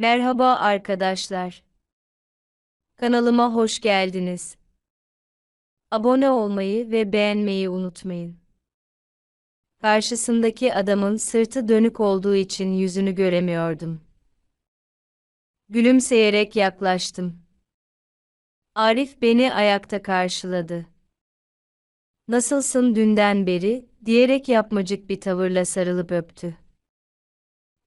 Merhaba arkadaşlar. Kanalıma hoş geldiniz. Abone olmayı ve beğenmeyi unutmayın. Karşısındaki adamın sırtı dönük olduğu için yüzünü göremiyordum. Gülümseyerek yaklaştım. Arif beni ayakta karşıladı. Nasılsın dünden beri, diyerek yapmacık bir tavırla sarılıp öptü.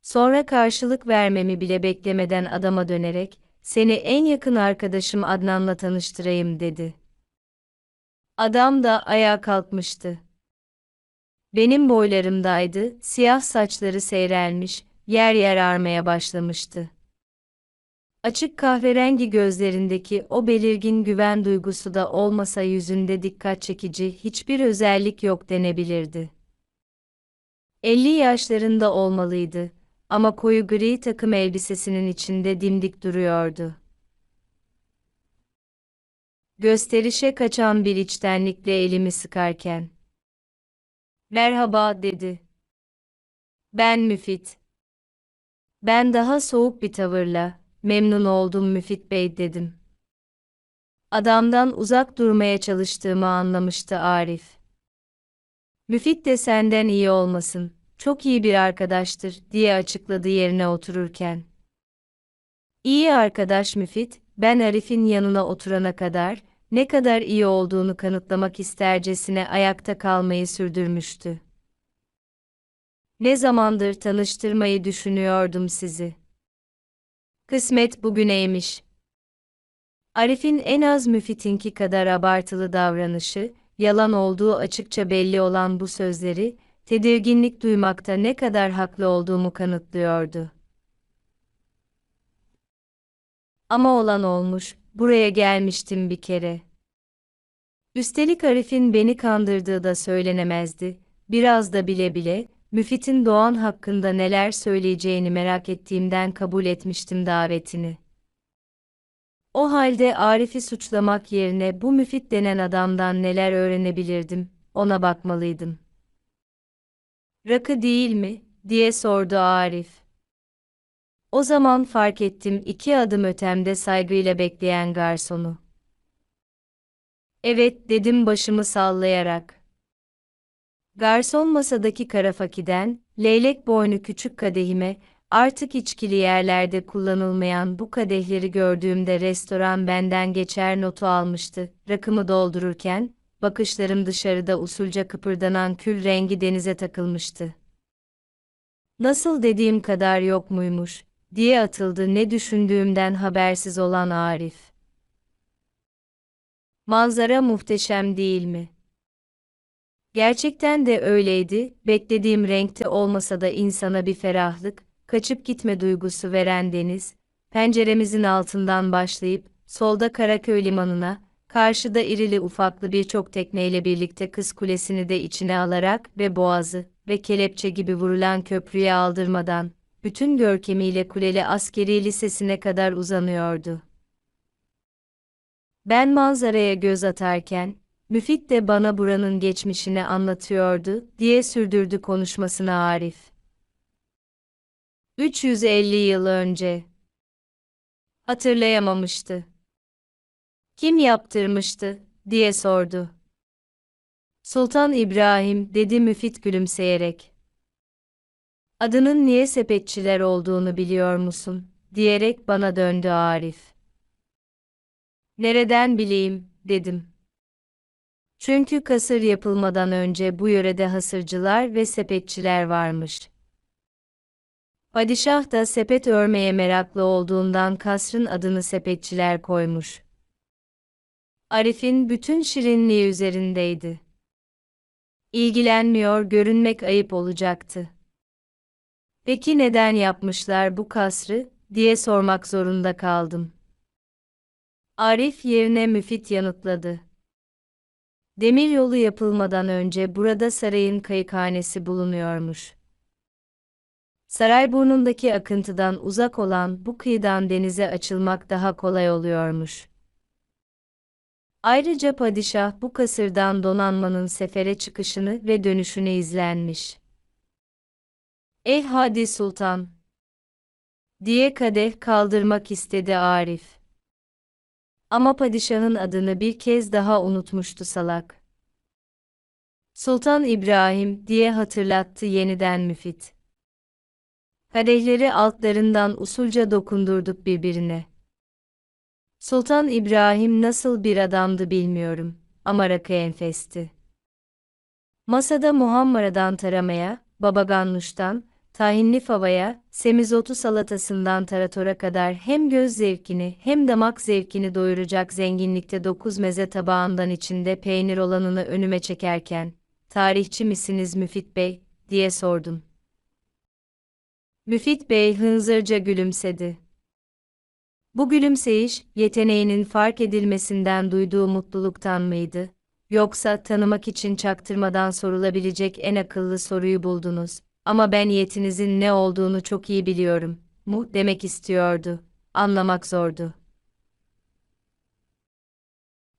Sonra karşılık vermemi bile beklemeden adama dönerek, seni en yakın arkadaşım Adnan'la tanıştırayım dedi. Adam da ayağa kalkmıştı. Benim boylarımdaydı, siyah saçları seyrelmiş, yer yer armaya başlamıştı. Açık kahverengi gözlerindeki o belirgin güven duygusu da olmasa yüzünde dikkat çekici hiçbir özellik yok denebilirdi. 50 yaşlarında olmalıydı ama koyu gri takım elbisesinin içinde dimdik duruyordu. Gösterişe kaçan bir içtenlikle elimi sıkarken. Merhaba dedi. Ben Müfit. Ben daha soğuk bir tavırla, memnun oldum Müfit Bey dedim. Adamdan uzak durmaya çalıştığımı anlamıştı Arif. Müfit de senden iyi olmasın, çok iyi bir arkadaştır diye açıkladı yerine otururken. İyi arkadaş Müfit, ben Arif'in yanına oturana kadar, ne kadar iyi olduğunu kanıtlamak istercesine ayakta kalmayı sürdürmüştü. Ne zamandır tanıştırmayı düşünüyordum sizi. Kısmet bugüneymiş. Arif'in en az Müfit'inki kadar abartılı davranışı, yalan olduğu açıkça belli olan bu sözleri, tedirginlik duymakta ne kadar haklı olduğumu kanıtlıyordu. Ama olan olmuş, buraya gelmiştim bir kere. Üstelik Arif'in beni kandırdığı da söylenemezdi, biraz da bile bile, Müfit'in Doğan hakkında neler söyleyeceğini merak ettiğimden kabul etmiştim davetini. O halde Arif'i suçlamak yerine bu Müfit denen adamdan neler öğrenebilirdim, ona bakmalıydım. Rakı değil mi, diye sordu Arif. O zaman fark ettim iki adım ötemde saygıyla bekleyen garsonu. Evet dedim başımı sallayarak. Garson masadaki karafakiden, leylek boynu küçük kadehime, artık içkili yerlerde kullanılmayan bu kadehleri gördüğümde restoran benden geçer notu almıştı. Rakımı doldururken, bakışlarım dışarıda usulca kıpırdanan kül rengi denize takılmıştı. Nasıl dediğim kadar yok muymuş, diye atıldı ne düşündüğümden habersiz olan Arif. Manzara muhteşem değil mi? Gerçekten de öyleydi, beklediğim renkte olmasa da insana bir ferahlık, kaçıp gitme duygusu veren deniz, penceremizin altından başlayıp, solda Karaköy limanına, karşıda irili ufaklı birçok tekneyle birlikte Kız Kulesi'ni de içine alarak ve boğazı ve kelepçe gibi vurulan köprüye aldırmadan, bütün görkemiyle Kuleli Askeri Lisesi'ne kadar uzanıyordu. Ben manzaraya göz atarken, Müfit de bana buranın geçmişini anlatıyordu, diye sürdürdü konuşmasını Arif. 350 yıl önce. Hatırlayamamıştı. Kim yaptırmıştı, diye sordu. Sultan İbrahim, dedi Müfit gülümseyerek. Adının niye sepetçiler olduğunu biliyor musun, diyerek bana döndü Arif. Nereden bileyim, dedim. Çünkü kasır yapılmadan önce bu yörede hasırcılar ve sepetçiler varmış. Padişah da sepet örmeye meraklı olduğundan kasrın adını sepetçiler koymuş. Arif'in bütün şirinliği üzerindeydi. İlgilenmiyor görünmek ayıp olacaktı. Peki neden yapmışlar bu kasrı, diye sormak zorunda kaldım. Arif yerine müfit yanıtladı. Demiryolu yapılmadan önce burada sarayın kayıkhanesi bulunuyormuş. Saray burnundaki akıntıdan uzak olan bu kıyıdan denize açılmak daha kolay oluyormuş. Ayrıca padişah bu kasırdan donanmanın sefere çıkışını ve dönüşünü izlenmiş. Eh hadi sultan! diye kadeh kaldırmak istedi Arif. Ama padişahın adını bir kez daha unutmuştu salak. Sultan İbrahim diye hatırlattı yeniden müfit. Kadehleri altlarından usulca dokundurduk birbirine. Sultan İbrahim nasıl bir adamdı bilmiyorum ama rakı enfesti. Masada muhammaradan taramaya, babaganluştan, tahinli favaya, semizotu salatasından taratora kadar hem göz zevkini hem damak zevkini doyuracak zenginlikte dokuz meze tabağından içinde peynir olanını önüme çekerken, tarihçi misiniz Müfit Bey, diye sordum. Müfit Bey hınzırca gülümsedi. Bu gülümseyiş, yeteneğinin fark edilmesinden duyduğu mutluluktan mıydı? Yoksa tanımak için çaktırmadan sorulabilecek en akıllı soruyu buldunuz. Ama ben yetinizin ne olduğunu çok iyi biliyorum. Mu demek istiyordu. Anlamak zordu.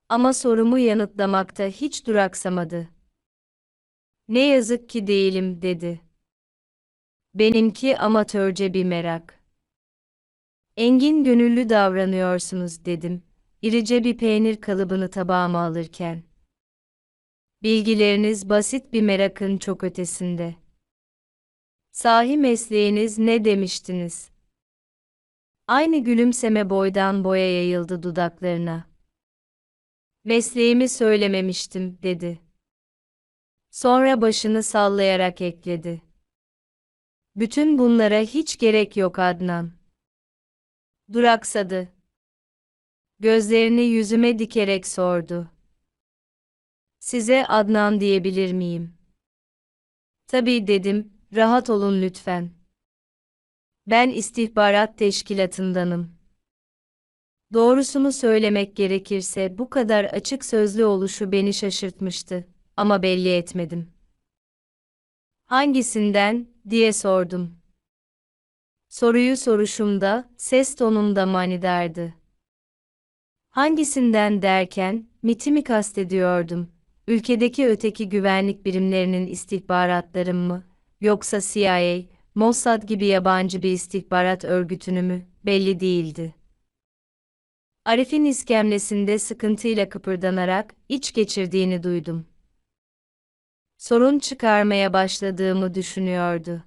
Ama sorumu yanıtlamakta hiç duraksamadı. Ne yazık ki değilim dedi. Benimki amatörce bir merak. Engin gönüllü davranıyorsunuz dedim. İrice bir peynir kalıbını tabağıma alırken. Bilgileriniz basit bir merakın çok ötesinde. Sahi mesleğiniz ne demiştiniz? Aynı gülümseme boydan boya yayıldı dudaklarına. Mesleğimi söylememiştim, dedi. Sonra başını sallayarak ekledi. Bütün bunlara hiç gerek yok Adnan. Duraksadı. Gözlerini yüzüme dikerek sordu. Size Adnan diyebilir miyim? Tabii dedim, rahat olun lütfen. Ben istihbarat teşkilatındanım. Doğrusunu söylemek gerekirse bu kadar açık sözlü oluşu beni şaşırtmıştı ama belli etmedim. Hangisinden diye sordum. Soruyu soruşumda, ses tonumda manidardı. Hangisinden derken, MIT'i mi kastediyordum? Ülkedeki öteki güvenlik birimlerinin istihbaratları mı? Yoksa CIA, Mossad gibi yabancı bir istihbarat örgütünü mü? Belli değildi. Arif'in iskemlesinde sıkıntıyla kıpırdanarak iç geçirdiğini duydum. Sorun çıkarmaya başladığımı düşünüyordu.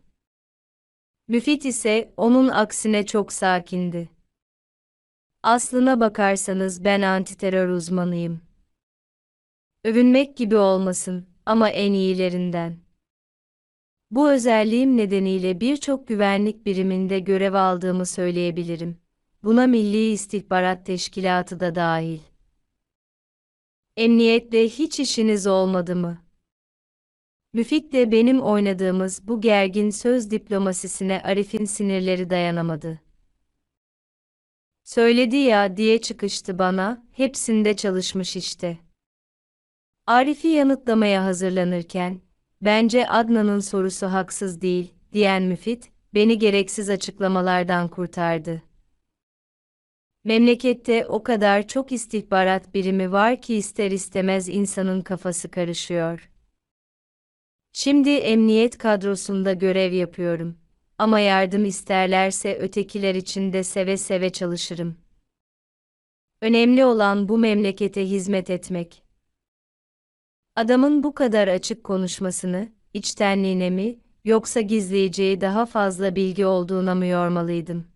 Müfit ise onun aksine çok sakindi. Aslına bakarsanız ben antiterör uzmanıyım. Övünmek gibi olmasın ama en iyilerinden. Bu özelliğim nedeniyle birçok güvenlik biriminde görev aldığımı söyleyebilirim. Buna Milli İstihbarat Teşkilatı da dahil. Emniyetle hiç işiniz olmadı mı? Müfit de benim oynadığımız bu gergin söz diplomasisine Arif'in sinirleri dayanamadı. Söyledi ya diye çıkıştı bana, hepsinde çalışmış işte. Arif'i yanıtlamaya hazırlanırken, bence Adnan'ın sorusu haksız değil, diyen Müfit, beni gereksiz açıklamalardan kurtardı. Memlekette o kadar çok istihbarat birimi var ki ister istemez insanın kafası karışıyor. Şimdi emniyet kadrosunda görev yapıyorum. Ama yardım isterlerse ötekiler için de seve seve çalışırım. Önemli olan bu memlekete hizmet etmek. Adamın bu kadar açık konuşmasını, içtenliğine mi, yoksa gizleyeceği daha fazla bilgi olduğuna mı yormalıydım?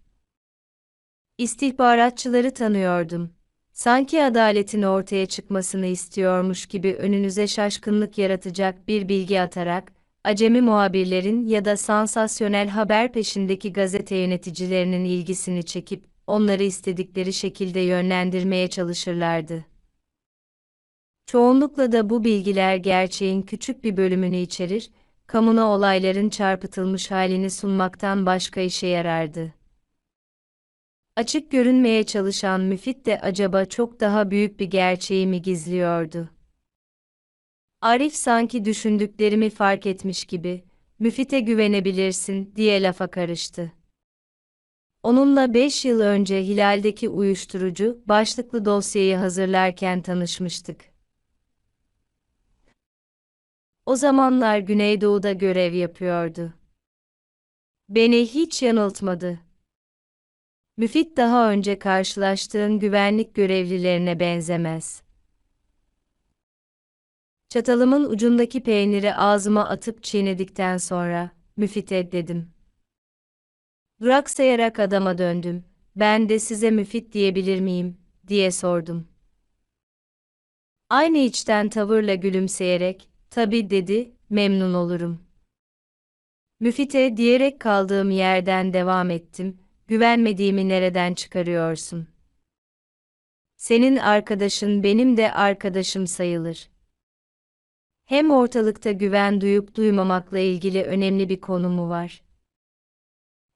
İstihbaratçıları tanıyordum. Sanki adaletin ortaya çıkmasını istiyormuş gibi önünüze şaşkınlık yaratacak bir bilgi atarak, acemi muhabirlerin ya da sansasyonel haber peşindeki gazete yöneticilerinin ilgisini çekip, onları istedikleri şekilde yönlendirmeye çalışırlardı. Çoğunlukla da bu bilgiler gerçeğin küçük bir bölümünü içerir, kamuna olayların çarpıtılmış halini sunmaktan başka işe yarardı. Açık görünmeye çalışan Müfit de acaba çok daha büyük bir gerçeği mi gizliyordu? Arif sanki düşündüklerimi fark etmiş gibi, Müfit'e güvenebilirsin diye lafa karıştı. Onunla beş yıl önce Hilal'deki uyuşturucu başlıklı dosyayı hazırlarken tanışmıştık. O zamanlar Güneydoğu'da görev yapıyordu. Beni hiç yanıltmadı. Müfit daha önce karşılaştığın güvenlik görevlilerine benzemez. Çatalımın ucundaki peyniri ağzıma atıp çiğnedikten sonra, Müfit'e dedim. Duraksayarak adama döndüm. Ben de size Müfit diyebilir miyim, diye sordum. Aynı içten tavırla gülümseyerek, tabi dedi, memnun olurum. Müfite diyerek kaldığım yerden devam ettim, güvenmediğimi nereden çıkarıyorsun? Senin arkadaşın benim de arkadaşım sayılır. Hem ortalıkta güven duyup duymamakla ilgili önemli bir konumu var.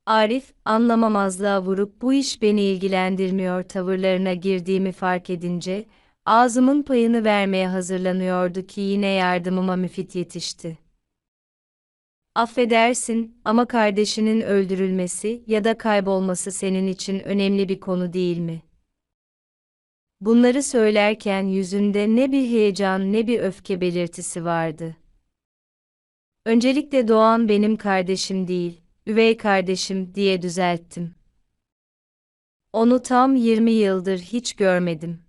Arif, anlamamazlığa vurup bu iş beni ilgilendirmiyor tavırlarına girdiğimi fark edince, ağzımın payını vermeye hazırlanıyordu ki yine yardımıma müfit yetişti. Affedersin ama kardeşinin öldürülmesi ya da kaybolması senin için önemli bir konu değil mi? Bunları söylerken yüzünde ne bir heyecan ne bir öfke belirtisi vardı. Öncelikle Doğan benim kardeşim değil, üvey kardeşim diye düzelttim. Onu tam 20 yıldır hiç görmedim.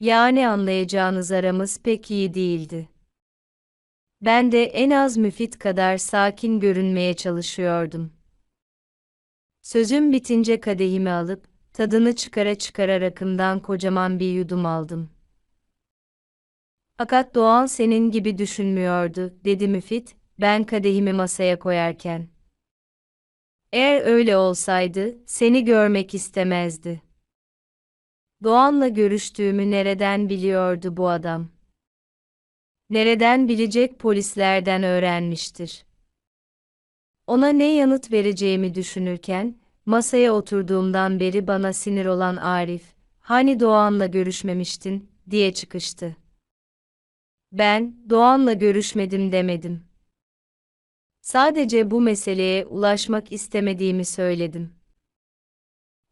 Yani anlayacağınız aramız pek iyi değildi. Ben de en az müfit kadar sakin görünmeye çalışıyordum. Sözüm bitince kadehimi alıp, tadını çıkara çıkara rakımdan kocaman bir yudum aldım. Fakat Doğan senin gibi düşünmüyordu, dedi müfit, ben kadehimi masaya koyarken. Eğer öyle olsaydı, seni görmek istemezdi. Doğan'la görüştüğümü nereden biliyordu bu adam? Nereden bilecek polislerden öğrenmiştir. Ona ne yanıt vereceğimi düşünürken, masaya oturduğumdan beri bana sinir olan Arif, hani Doğan'la görüşmemiştin, diye çıkıştı. Ben, Doğan'la görüşmedim demedim. Sadece bu meseleye ulaşmak istemediğimi söyledim.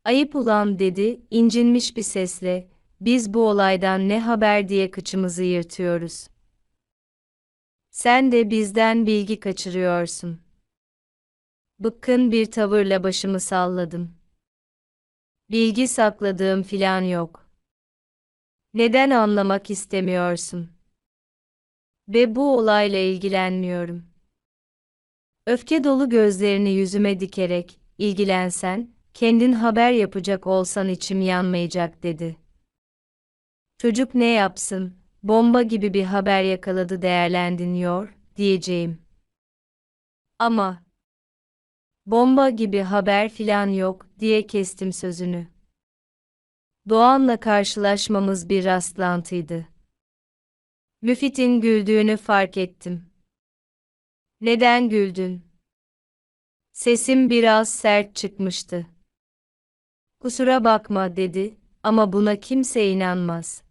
Ayıp ulan dedi, incinmiş bir sesle, biz bu olaydan ne haber diye kıçımızı yırtıyoruz. Sen de bizden bilgi kaçırıyorsun. Bıkkın bir tavırla başımı salladım. Bilgi sakladığım filan yok. Neden anlamak istemiyorsun? Ve bu olayla ilgilenmiyorum. Öfke dolu gözlerini yüzüme dikerek, ilgilensen, kendin haber yapacak olsan içim yanmayacak dedi. Çocuk ne yapsın, bomba gibi bir haber yakaladı değerlendiniyor, diyeceğim. Ama, bomba gibi haber filan yok, diye kestim sözünü. Doğan'la karşılaşmamız bir rastlantıydı. Müfit'in güldüğünü fark ettim. Neden güldün? Sesim biraz sert çıkmıştı. Kusura bakma dedi ama buna kimse inanmaz.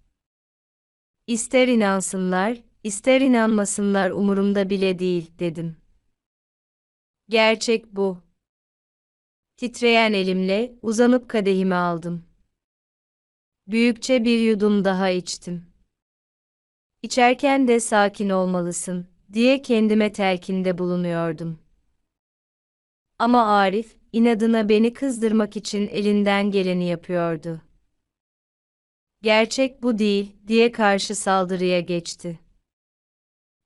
İster inansınlar, ister inanmasınlar umurumda bile değil dedim. Gerçek bu. Titreyen elimle uzanıp kadehimi aldım. Büyükçe bir yudum daha içtim. İçerken de sakin olmalısın diye kendime telkinde bulunuyordum. Ama Arif inadına beni kızdırmak için elinden geleni yapıyordu. Gerçek bu değil, diye karşı saldırıya geçti.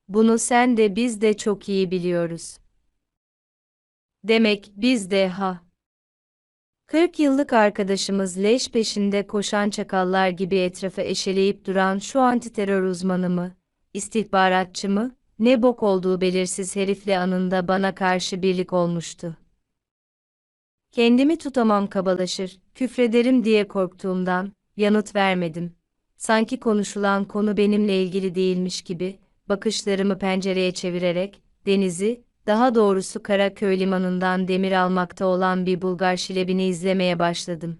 Bunu sen de biz de çok iyi biliyoruz. Demek biz de ha. 40 yıllık arkadaşımız leş peşinde koşan çakallar gibi etrafı eşeleyip duran şu antiterör uzmanı mı, istihbaratçı mı, ne bok olduğu belirsiz herifle anında bana karşı birlik olmuştu. Kendimi tutamam kabalaşır, küfrederim diye korktuğumdan, yanıt vermedim. Sanki konuşulan konu benimle ilgili değilmiş gibi, bakışlarımı pencereye çevirerek, denizi, daha doğrusu Karaköy limanından demir almakta olan bir Bulgar şilebini izlemeye başladım.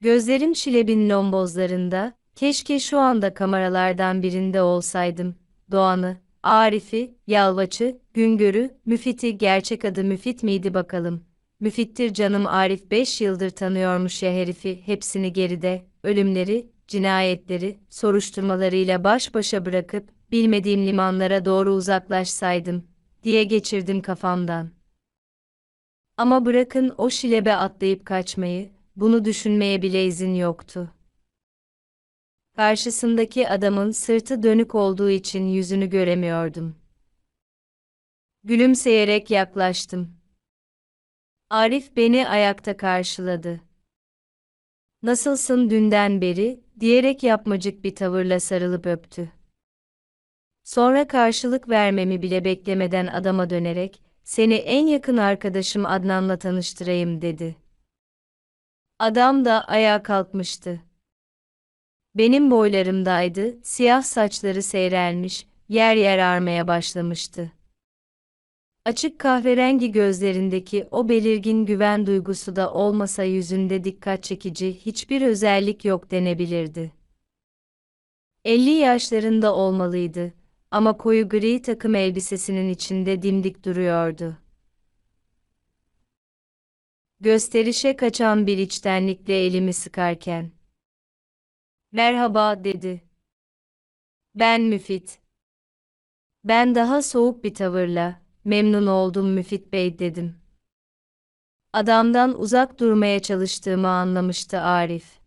Gözlerim şilebin lombozlarında, keşke şu anda kameralardan birinde olsaydım. Doğan'ı, Arif'i, Yalvaç'ı, Güngör'ü, Müfit'i gerçek adı Müfit miydi bakalım. Müfittir canım Arif 5 yıldır tanıyormuş ya herifi hepsini geride, ölümleri, cinayetleri, soruşturmalarıyla baş başa bırakıp, bilmediğim limanlara doğru uzaklaşsaydım, diye geçirdim kafamdan. Ama bırakın o şilebe atlayıp kaçmayı, bunu düşünmeye bile izin yoktu. Karşısındaki adamın sırtı dönük olduğu için yüzünü göremiyordum. Gülümseyerek yaklaştım. Arif beni ayakta karşıladı. Nasılsın dünden beri, diyerek yapmacık bir tavırla sarılıp öptü. Sonra karşılık vermemi bile beklemeden adama dönerek, seni en yakın arkadaşım Adnan'la tanıştırayım dedi. Adam da ayağa kalkmıştı. Benim boylarımdaydı, siyah saçları seyrelmiş, yer yer ağarmaya başlamıştı. Açık kahverengi gözlerindeki o belirgin güven duygusu da olmasa yüzünde dikkat çekici hiçbir özellik yok denebilirdi. 50 yaşlarında olmalıydı ama koyu gri takım elbisesinin içinde dimdik duruyordu. Gösterişe kaçan bir içtenlikle elimi sıkarken. Merhaba dedi. Ben Müfit. Ben daha soğuk bir tavırla, memnun oldum Müfit Bey dedim. Adamdan uzak durmaya çalıştığımı anlamıştı Arif.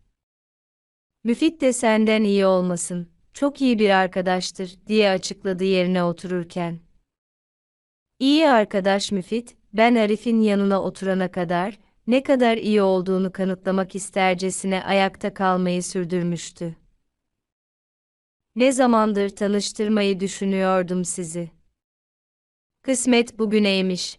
Müfit de senden iyi olmasın, çok iyi bir arkadaştır diye açıkladı yerine otururken. İyi arkadaş Müfit, ben Arif'in yanına oturana kadar, ne kadar iyi olduğunu kanıtlamak istercesine ayakta kalmayı sürdürmüştü. Ne zamandır tanıştırmayı düşünüyordum sizi. Kısmet bugüneymiş.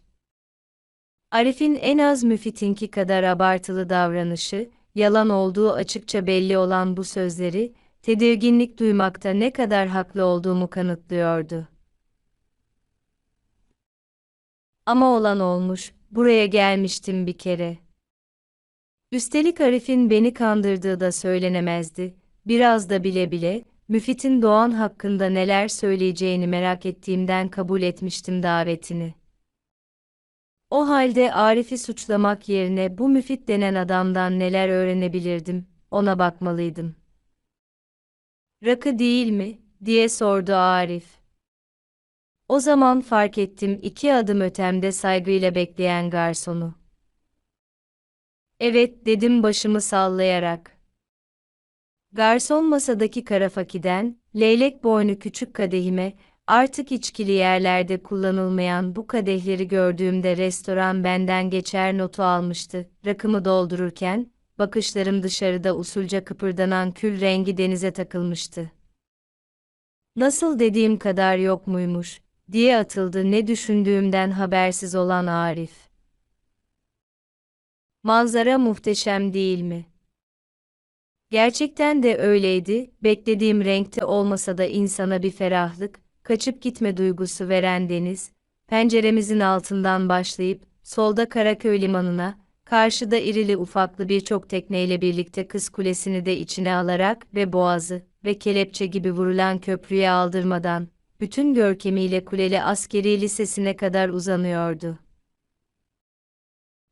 Arif'in en az Müfit'inki kadar abartılı davranışı, yalan olduğu açıkça belli olan bu sözleri, tedirginlik duymakta ne kadar haklı olduğumu kanıtlıyordu. Ama olan olmuş, buraya gelmiştim bir kere. Üstelik Arif'in beni kandırdığı da söylenemezdi, biraz da bile bile, Müfit'in Doğan hakkında neler söyleyeceğini merak ettiğimden kabul etmiştim davetini. O halde Arif'i suçlamak yerine bu Müfit denen adamdan neler öğrenebilirdim, ona bakmalıydım. Rakı değil mi, diye sordu Arif. O zaman fark ettim iki adım ötemde saygıyla bekleyen garsonu. Evet dedim başımı sallayarak. Garson masadaki karafakiden, leylek boynu küçük kadehime, artık içkili yerlerde kullanılmayan bu kadehleri gördüğümde restoran benden geçer notu almıştı. Rakımı doldururken, bakışlarım dışarıda usulca kıpırdanan kül rengi denize takılmıştı. Nasıl dediğim kadar yok muymuş, diye atıldı ne düşündüğümden habersiz olan Arif. Manzara muhteşem değil mi? Gerçekten de öyleydi, beklediğim renkte olmasa da insana bir ferahlık, kaçıp gitme duygusu veren deniz, penceremizin altından başlayıp, solda Karaköy limanına, karşıda irili ufaklı birçok tekneyle birlikte Kız Kulesi'ni de içine alarak ve boğazı ve kelepçe gibi vurulan köprüye aldırmadan, bütün görkemiyle Kuleli Askeri Lisesi'ne kadar uzanıyordu.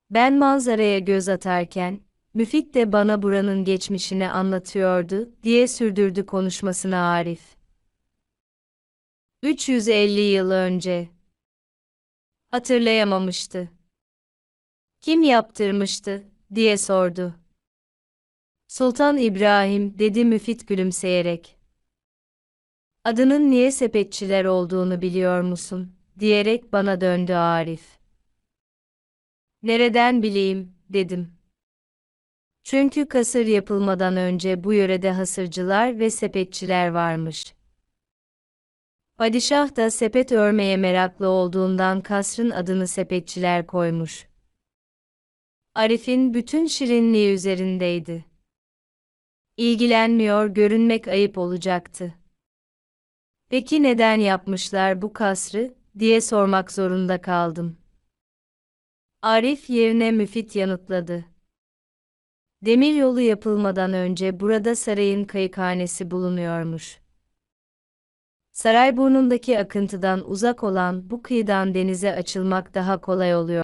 Ben manzaraya göz atarken, Müfit de bana buranın geçmişini anlatıyordu, diye sürdürdü konuşmasını Arif. 350 yıl önce. Hatırlayamamıştı. Kim yaptırmıştı, diye sordu. Sultan İbrahim, dedi Müfit gülümseyerek. Adının niye sepetçiler olduğunu biliyor musun, diyerek bana döndü Arif. Nereden bileyim, dedim. Çünkü kasır yapılmadan önce bu yörede hasırcılar ve sepetçiler varmış. Padişah da sepet örmeye meraklı olduğundan kasrın adını sepetçiler koymuş. Arif'in bütün şirinliği üzerindeydi. İlgilenmiyor görünmek ayıp olacaktı. Peki neden yapmışlar bu kasrı, diye sormak zorunda kaldım. Arif yerine müfit yanıtladı. Demiryolu yapılmadan önce burada sarayın kayıkhanesi bulunuyormuş. Saray burnundaki akıntıdan uzak olan bu kıyıdan denize açılmak daha kolay oluyor.